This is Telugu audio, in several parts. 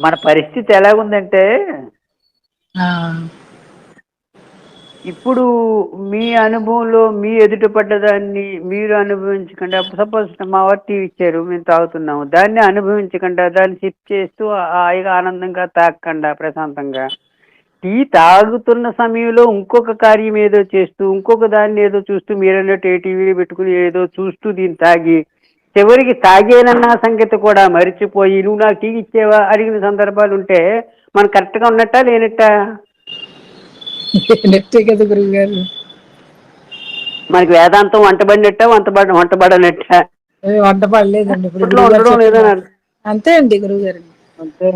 మన పరిస్థితి ఎలాగుందంటే ఇప్పుడు మీ అనుభవంలో మీ ఎదుట పడ్డదాన్ని మీరు అనుభవించకుండా సపోజ్ మా వారు టీ ఇచ్చారు మేము తాగుతున్నాము. దాన్ని అనుభవించకుండా దాన్ని సిప్ చేస్తూ హాయిగా ఆనందంగా తాగకుండా ప్రశాంతంగా టీ తాగుతున్న సమయంలో ఇంకొక కార్యం ఏదో చేస్తూ ఇంకొక దాన్ని ఏదో చూస్తూ మీరన్నట్టు ఏ టీవీ పెట్టుకుని ఏదో చూస్తూ దీన్ని తాగి చివరికి తాగేనన్న సంగతి కూడా మరిచిపోయి నువ్వు నాకు టీ ఇచ్చేవా? అడిగిన సందర్భాలు ఉంటే మనం కరెక్ట్గా ఉన్నట్టా లేనట్టా? నెట్టే కదా గురువు గారు మనకి వేదాంతం వంటబడినట్ట వంటబడ వంటబడనట్ట? వంట పడలేదండి ఇప్పుడు అంతే అండి గురువు గారు అంతే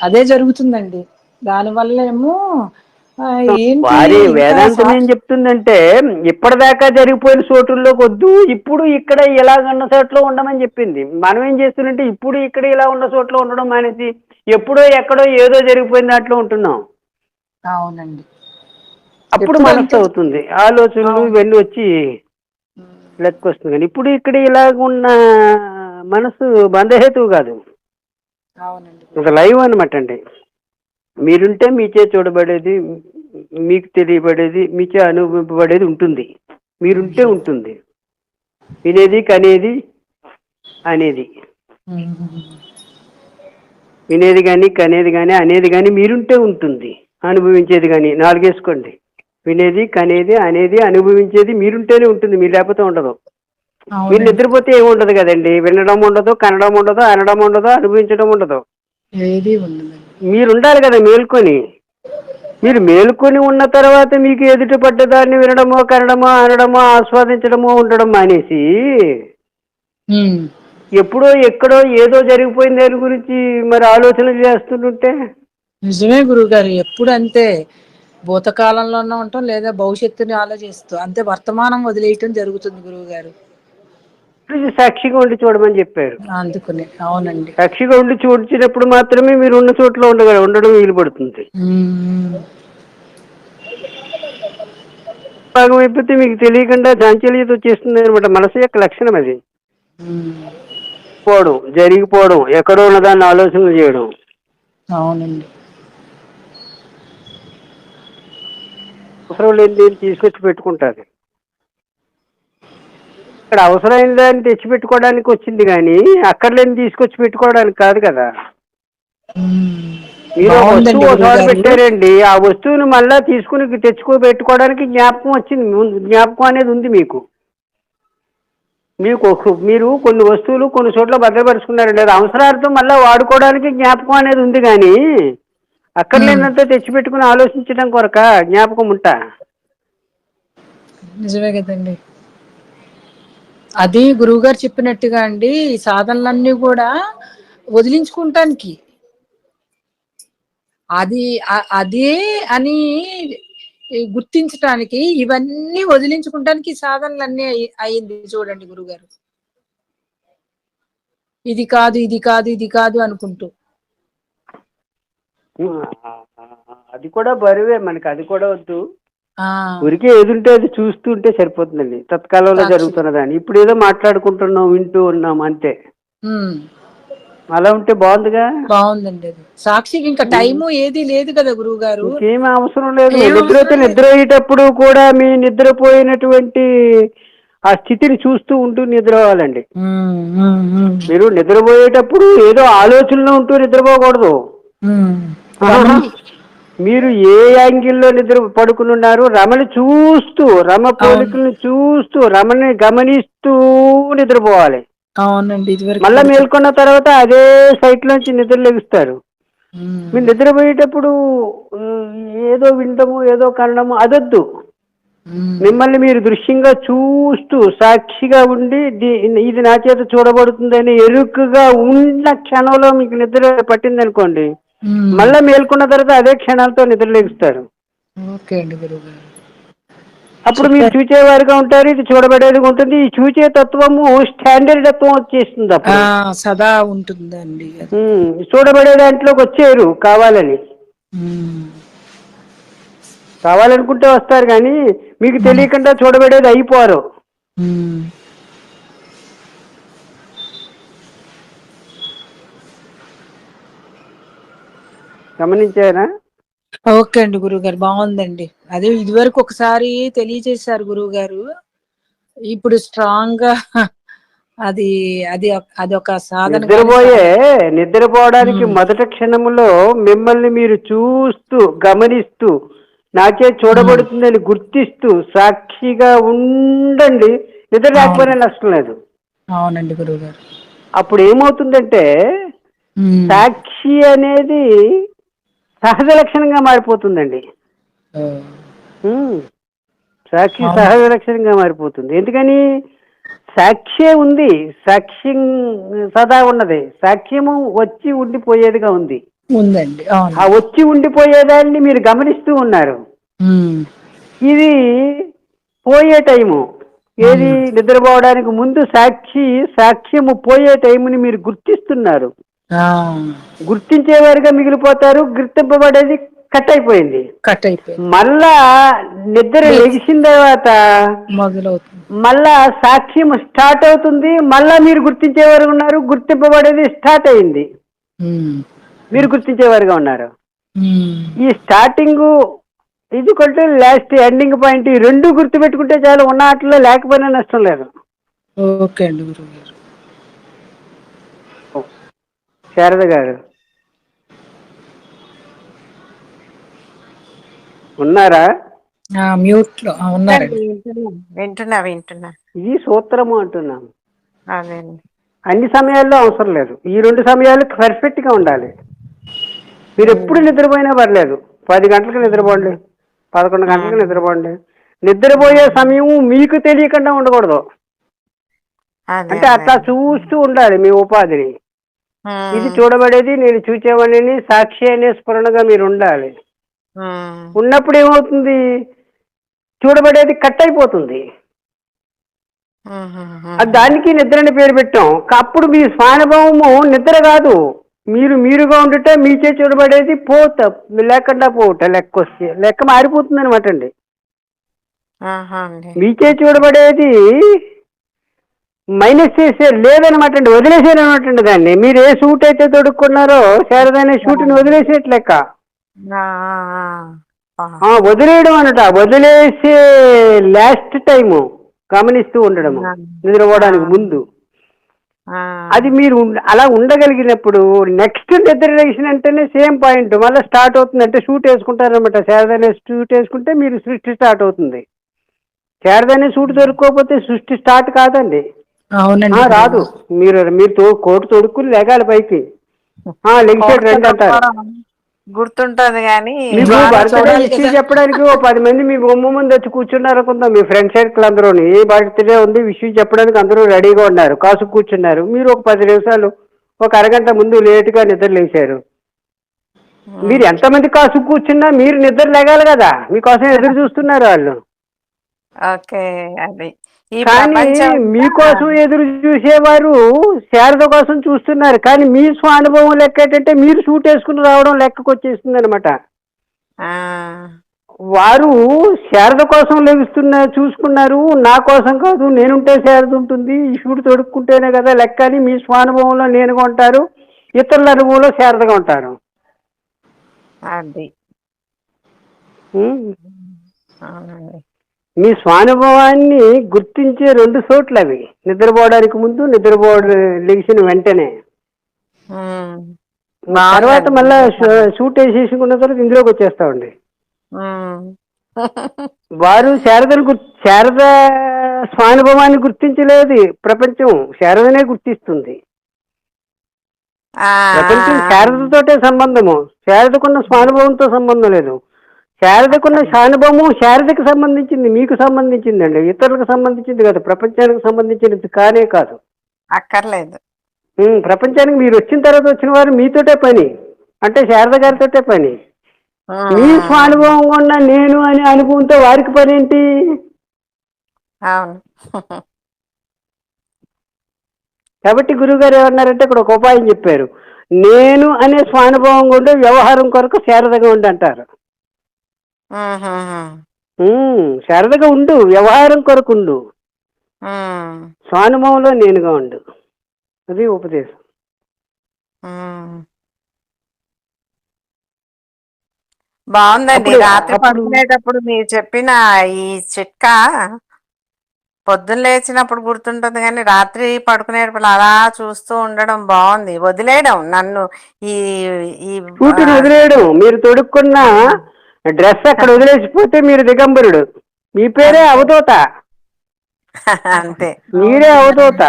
అదే జరుగుతుందండి. దానివల్ల ఏమో వారి వేదాంతం ఏం చెప్తుందంటే ఇప్పటిదాకా జరిగిపోయిన చోటుల్లోకి వద్దు ఇప్పుడు ఇక్కడ ఇలాగన్న చోట్ల ఉండమని చెప్పింది. మనం ఏం చేస్తుందంటే ఇప్పుడు ఇక్కడ ఇలా ఉన్న చోట్ల ఉండడం మానేసి ఎప్పుడో ఎక్కడో ఏదో జరిగిపోయిన దాంట్లో ఉంటున్నాం. అవునండి. అప్పుడు మనసు అవుతుంది. ఆలోచనలు. ఇవన్నీ వచ్చి లెక్కొస్తుంది కానీ ఇప్పుడు ఇక్కడ ఇలాగ ఉన్న మనసు బంధహేతువు కాదు. ఒక లైవ్ అనమాట అండి. మీరుంటే మీచే చూడబడేది. మీకు తెలియబడేది మీచే అనుభవింపబడేది ఉంటుంది. మీరుంటే ఉంటుంది. వినేది కనేది అనేది. వినేది కానీ కనేది కానీ అనేది కానీ మీరుంటే ఉంటుంది. అనుభవించేది కానీ నాలుగేసుకోండి. వినేది కనేది అనేది అనుభవించేది మీరుంటేనే ఉంటుంది. మీరు లేకపోతే ఉండదు. మీరు నిద్రపోతే ఏమి ఉండదు కదండి. వినడం ఉండదు కనడం ఉండదు అనడం ఉండదు అనుభవించడం ఉండదు. మీరు ఉండాలి కదా మేల్కొని. మీరు మేల్కొని ఉన్న తర్వాత మీకు ఎదుట పడ్డదాన్ని వినడమో కనడమో అనడమో ఆస్వాదించడమో ఉండడం మానేసి. ఎప్పుడో ఎక్కడో ఏదో జరిగిపోయిన దాని గురించి మరి ఆలోచన చేస్తుంటే నిజమే గురువు గారు ఎప్పుడు అంతే భూతకాలంలోనే ఉంటాం లేదా భవిష్యత్తుని ఆలోచిస్తూ అంతే వర్తమానం వదిలేయటం జరుగుతుంది గురువు గారు సాక్షిగా ఉండి చూడమని చెప్పారు. అందుకుని అవునండి. సాక్షిగా ఉండి చూడ్చినప్పుడు మాత్రమే మీరు ఉన్న చోట్ల ఉండగల ఉండడం వీలు పడుతుంది. భాగం అయిపోతే మీకు తెలియకుండా చాంచల్యత వచ్చేస్తుంది అనమాట మనసు యొక్క లక్షణం అది. పోవడం జరిగిపోవడం ఎక్కడో ఉన్న దాన్ని ఆలోచన చేయడం. అవునండి. అవసరం లేని తీసుకొచ్చి పెట్టుకుంటారు. ఇక్కడ అవసరమైన దాన్ని తెచ్చి పెట్టుకోవడానికి వచ్చింది కానీ అక్కర్లేని తీసుకొచ్చి పెట్టుకోవడానికి కాదు కదా. మీరు వస్తువు ఒకసారి. పెట్టారండి. ఆ వస్తువుని మళ్ళా తీసుకుని తెచ్చుకో పెట్టుకోవడానికి జ్ఞాపకం వచ్చింది. జ్ఞాపకం అనేది ఉంది మీకు. మీకు మీరు కొన్ని వస్తువులు కొన్ని చోట్ల భద్రపరుచుకున్నారండి. అది అవసరార్థం మళ్ళీ వాడుకోవడానికి జ్ఞాపకం అనేది ఉంది కానీ అక్కర్లేనంత తెచ్చిపెట్టుకుని ఆలోచించడం కొరక జ్ఞాపకం ఉంటా? నిజమే కదండి. అది గురువుగారు చెప్పినట్టుగా అండి ఈ సాధనలన్నీ కూడా వదిలించుకుంటానికి. అది అదే అని గుర్తించటానికి ఇవన్నీ వదిలించుకుంటానికి సాధనలన్నీ అయింది చూడండి గురుగారు ఇది కాదు ఇది కాదు ఇది కాదు అనుకుంటూ. అది కూడా బరువే మనకి అది కూడా వద్దు. ఊరికే ఏదుంటే అది చూస్తూ ఉంటే సరిపోతుందండి. తత్కాలంలో సాక్షి. జరుగుతున్నదాన్ని. ఇప్పుడు ఏదో మాట్లాడుకుంటున్నాం వింటూ ఉన్నాం అంతే. అలా ఉంటే బాగుందిగా? బాగుందండి అది. సాక్షికి ఇంకా టైము ఏది లేదు కదా గురువు గారు ఇంకేం అవసరం లేదు. లేదు. నిద్ర అయ్యేటప్పుడు కూడా మీ నిద్రపోయినటువంటి ఆ స్థితిని చూస్తూ ఉంటూ నిద్రపోవాలండి. మీరు నిద్రపోయేటప్పుడు ఏదో ఆలోచనలో ఉంటూ నిద్రపోకూడదు. మీరు ఏ యాంగిల్లో నిద్ర పడుకుని ఉన్నారు రమని చూస్తూ రమ పోలికలను చూస్తూ రమని గమనిస్తూ నిద్రపోవాలి. అవునండి మళ్ళా మేల్కొన్న తర్వాత అదే సైట్ లోంచి నిద్ర లెగుస్తారు. మీరు నిద్రపోయేటప్పుడు ఏదో వినడము ఏదో కనడము అదొద్దు. మిమ్మల్ని మీరు దృశ్యంగా చూస్తూ సాక్షిగా ఉండి ఇది నా చేత చూడబడుతుందని ఎరుకుగా ఉన్న క్షణంలో మీకు నిద్ర పట్టిందనుకోండి. మళ్ళా మేల్కొన్న తర్వాత అదే క్షణాలతో నిద్ర లేగుస్తారు ఓకే అండి గురువు గారు అప్పుడు మీరు చూచేవారుగా ఉంటారు ఇది చూడబడేదిగా ఉంటుంది. ఈ చూచే తత్వము స్టాండర్డ్ తత్వం వచ్చేస్తుంది అప్పుడు. సదా ఉంటుందండి చూడబడే దాంట్లోకి వచ్చారు కావాలని. కావాలనుకుంటే వస్తారు కానీ మీకు తెలియకుండా చూడబడేది అయిపోరు. గమనించారా? ఓకే అండి గురువు గారు బాగుందండి. అదే ఇదివరకు ఒకసారి తెలియజేశారు గురువు గారు ఇప్పుడు స్ట్రాంగ్గా అది అది అది ఒక సాధన నిద్రపోయే నిద్రపోవడానికి. మొదటి క్షణములో మిమ్మల్ని మీరు చూస్తూ గమనిస్తూ నాచే చూడబడుతుందని గుర్తిస్తూ సాక్షిగా ఉండండి. నిద్ర లేకపోయినా నష్టం లేదు. అవునండి గురువు గారు అప్పుడు ఏమవుతుందంటే సాక్షి అనేది సహజ లక్షణంగా మారిపోతుందండి. సాక్షి. సహజ లక్షణంగా మారిపోతుంది. ఎందుకని? సాక్ష్యే ఉంది. సాక్ష్యం సదా ఉన్నది. సాక్ష్యము వచ్చి ఉండిపోయేదిగా ఉంది. ఉందండి. ఆ వచ్చి ఉండిపోయేదాన్ని మీరు గమనిస్తూ ఉన్నారు. ఇది పోయే టైము. ఏది నిద్రపోవడానికి ముందు సాక్షి సాక్ష్యము పోయే టైముని మీరు గుర్తిస్తున్నారు. గుర్తించేవారుగా మిగిలిపోతారు గుర్తింపబడేది కట్ అయిపోయింది. కట్ అయిపోయింది. మళ్ళా నిద్ర లెగిసిన తర్వాత మొదలవుతుంది. మళ్ళా సాక్ష్యం స్టార్ట్ అవుతుంది మళ్ళా మీరు గుర్తించేవారు ఉన్నారు గుర్తింపబడేది స్టార్ట్ అయింది. మీరు గుర్తించేవారుగా ఉన్నారు. ఈ స్టార్టింగ్ ఇది కొంటే లాస్ట్ ఎండింగ్ పాయింట్ ఈ రెండు గుర్తుపెట్టుకుంటే చాలు ఉన్న ఆటలో లేకపోయినా నష్టం లేదు. ఓకే అండి గురువు గారు శారద గారు. ఉన్నారా? ఆ, మ్యూట్లో వింటున్నా వింటున్నా ఇది సూత్రము అంటున్నాం. అన్ని సమయాల్లో అవసరం లేదు. ఈ రెండు సమయాలు పర్ఫెక్ట్గా ఉండాలి. మీరు ఎప్పుడు నిద్రపోయినా పర్లేదు. పది గంటలకు నిద్రపోండి. పదకొండు గంటలకు నిద్రపోండి. నిద్రపోయే సమయం మీకు తెలియకుండా ఉండకూడదు. అంటే అట్లా చూస్తూ ఉండాలి మీ ఉపాధిని. ఇది చూడబడేది నేను చూచేవాడిని సాక్షి అనే స్ఫురణగా మీరు ఉండాలి. ఉన్నప్పుడు ఏమవుతుంది? చూడబడేది కట్ అయిపోతుంది. దానికి నిద్ర అని పేరు పెట్టాం. అప్పుడు మీ స్వానుభవము నిద్ర కాదు. మీరు మీరుగా ఉండుట మీచే చూడబడేది పోత లేకుండా పోవుట లెక్క వస్తే లెక్క మారిపోతుంది అనమాట అండి. మీచే చూడబడేది మైనస్ చేసే లేదనమాట అండి వదిలేసారు అనమాట అండి దాన్ని. మీరు ఏ సూట్ అయితే తొడుక్కున్నారో శారదనే షూట్ని వదిలేసేట్ లెక్క ఆ, ఆ, ఆ. ఆ. ఆ, వదిలేయడం అనట వదిలేసే లాస్ట్ టైము గమనిస్తూ ఉండడము నిద్రపోవడానికి ముందు. అది మీరు అలా ఉండగలిగినప్పుడు నెక్స్ట్ నిద్ర లేచిన వెంటనే సేమ్ పాయింట్ మళ్ళీ స్టార్ట్ అవుతుంది అంటే షూట్ వేసుకుంటారనమాట శారదనే షూట్ వేసుకుంటే మీరు సృష్టి స్టార్ట్ అవుతుంది. శారదనే షూట్ దొరుక్కోకపోతే సృష్టి స్టార్ట్ కాదండి. అవునండి. రాదు. మీరు మీరు తో- కోటు తొడుక్కుని లేగాలి పైకి. రండి అంటారు. గుర్తుంటది కానీ కదా. చెప్పడానికి ఓ పది మంది మీ బొమ్మ ముందు వచ్చి కూర్చున్నారు అనుకుందాం. మీ ఫ్రెండ్ సర్కిల్ అందరూ ఏ బర్త్డే ఉంది విషయం చెప్పడానికి అందరూ రెడీగా ఉన్నారు. కాసు కూర్చున్నారు. మీరు ఒక పది నిమిషాలు ఒక అరగంట ముందు లేటుగా నిద్ర లేచారు. మీరు ఎంతమంది కాసు కూర్చున్నా మీరు నిద్ర లేగాలి కదా. మీకోసం ఎదురు చూస్తున్నారు వాళ్ళు. ఓకే అది. కానీ మీకోసం ఎదురు చూసేవారు శారద కోసం చూస్తున్నారు. కానీ మీ స్వానుభవం లెక్క ఏంటంటే మీరు సూట్ వేసుకుని రావడం లెక్కకు వచ్చేస్తుంది అనమాట వారు శారద కోసం లెగుస్తున్న చూసుకున్నారు. నా కోసం కాదు నేనుంటే శారద ఉంటుంది. ఈ షూట్ తొడుక్కుంటేనే కదా లెక్క అని మీ స్వానుభవంలో నేనుగా ఉంటారు ఇతరుల అనుభవంలో శారదగా ఉంటారు. అది. ఉం? అవునండి. మీ స్వానుభవాన్ని గుర్తించే రెండు చోట్ల అవి నిద్రపోవడానికి ముందు నిద్రపో లెగిసిన వెంటనే. తర్వాత మళ్ళా షూట్ వేసేసుకున్న తర్వాత ఇందులోకి వచ్చేస్తామండి. వారు శారదను శారద స్వానుభవాన్ని గుర్తించలేదు. ప్రపంచం శారదనే గుర్తిస్తుంది. ప్రపంచం శారదతోటే సంబంధము. శారదకున్న స్వానుభవంతో సంబంధం లేదు. శారదకున్న స్వానుభవము శారదకు సంబంధించింది మీకు సంబంధించింది అండి ఇతరులకు సంబంధించింది కాదు ప్రపంచానికి సంబంధించినది కానే కాదు. అక్కర్లేదు. ప్రపంచానికి మీరు వచ్చిన తర్వాత వచ్చిన వారు మీతోటే పని. అంటే శారద గారితోటే పని. మీ స్వానుభవం ఉన్న నేను అనే అనుభవంతో వారికి పని ఏంటి అవును. కాబట్టి గురువుగారు ఏమన్నారంటే ఇక్కడ ఒక ఉపాయం చెప్పారు. నేను అనే స్వానుభవం కూడా వ్యవహారం కొరకు శారదగా ఉండి అంటారు శారదగా ఉండు వ్యవహారం కొరకు ఉండు ఉమ్, స్వానుభవంలో నేనుగా ఉండు. అది ఉపదేశం. బాగుందండి రాత్రి పడుకునేటప్పుడు మీరు చెప్పిన ఈ చిట్కా పొద్దున్న లేచినప్పుడు గుర్తుంటుంది కానీ రాత్రి పడుకునేటప్పుడు అలా చూస్తూ ఉండడం బాగుంది. వదిలేయడం నన్ను ఈ ఈ వదిలేయడం మీరు తొడుక్కున్న డ్రెస్ అక్కడ వదిలేసిపోతే మీరు దిగంబరుడు. మీ పేరే అవధూత. అంతే. మీరే అవధూత.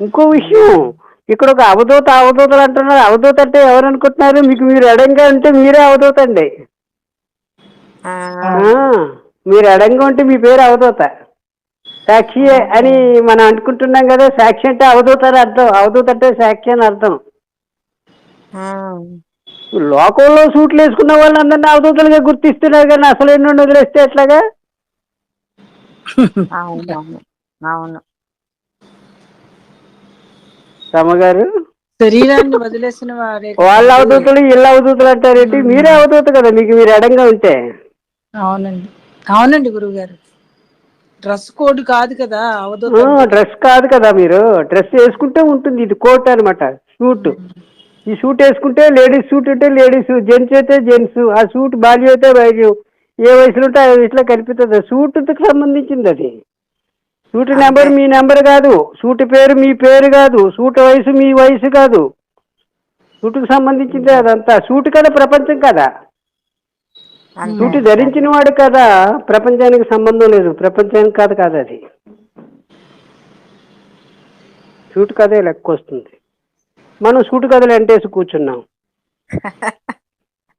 ఇంకో విషయం ఇక్కడ ఒక అవధూత అవధూతలు అంటున్నారు. అవధూత అంటే ఎవరు అనుకుంటున్నారు? మీకు మీరు ఎడంగా ఉంటే మీరే అవధూత అండి. మీరు ఎడంగా ఉంటే మీ పేరు అవధూత. సాక్షి అని మనం అనుకుంటున్నాం కదా సాక్షి అంటే అవధూత అని అర్థం. అవధూత అంటే సాక్షి అని అర్థం. లోకంలో సూట్లు వేసుకున్న వాళ్ళందరినీ అవధూతలుగా గుర్తిస్తున్నారు కానీ అసలు ఎన్నో వదిలేస్తే ఎట్లాగా? అవును రమ్మగారు శరీరాన్ని వదిలేసిన వారే వాళ్ళ అవధూతలు ఇళ్ళ అవధూతలు అంటారేంటి మీరే అవధూత కదా మీకు మీరు ఎడంగా ఉంటే. అవునండి. అవునండి గురువు గారు డ్రెస్ కోడ్ కాదు కదా అవధూత డ్రెస్ కాదు కదా మీరు. డ్రెస్ వేసుకుంటే ఉంటుంది ఇది కోట్ అన్నమాట సూట్. ఈ సూట్ వేసుకుంటే లేడీస్ సూట్ అంటే లేడీస్ జెంట్స్ అయితే జెంట్స్ ఆ సూట్ బాల్యం అయితే బాల్యం. ఏ వయసులో ఉంటే ఆ వయసులో కనిపిస్తుంది. సూట్కి సంబంధించింది అది. సూట్ నెంబర్ మీ నెంబర్ కాదు. సూట్ పేరు మీ పేరు కాదు. సూట్ వయసు మీ వయసు కాదు. సూట్కి సంబంధించింది అదంతా. సూట్ కదా ప్రపంచం కదా. సూట్ ధరించిన వాడు కదా. ప్రపంచానికి సంబంధం లేదు. ప్రపంచానికి కాదు కాదు అది. సూట్ కథే లెక్క వస్తుంది. మనం సూటు కథలు ఎంటేసి కూర్చున్నాం.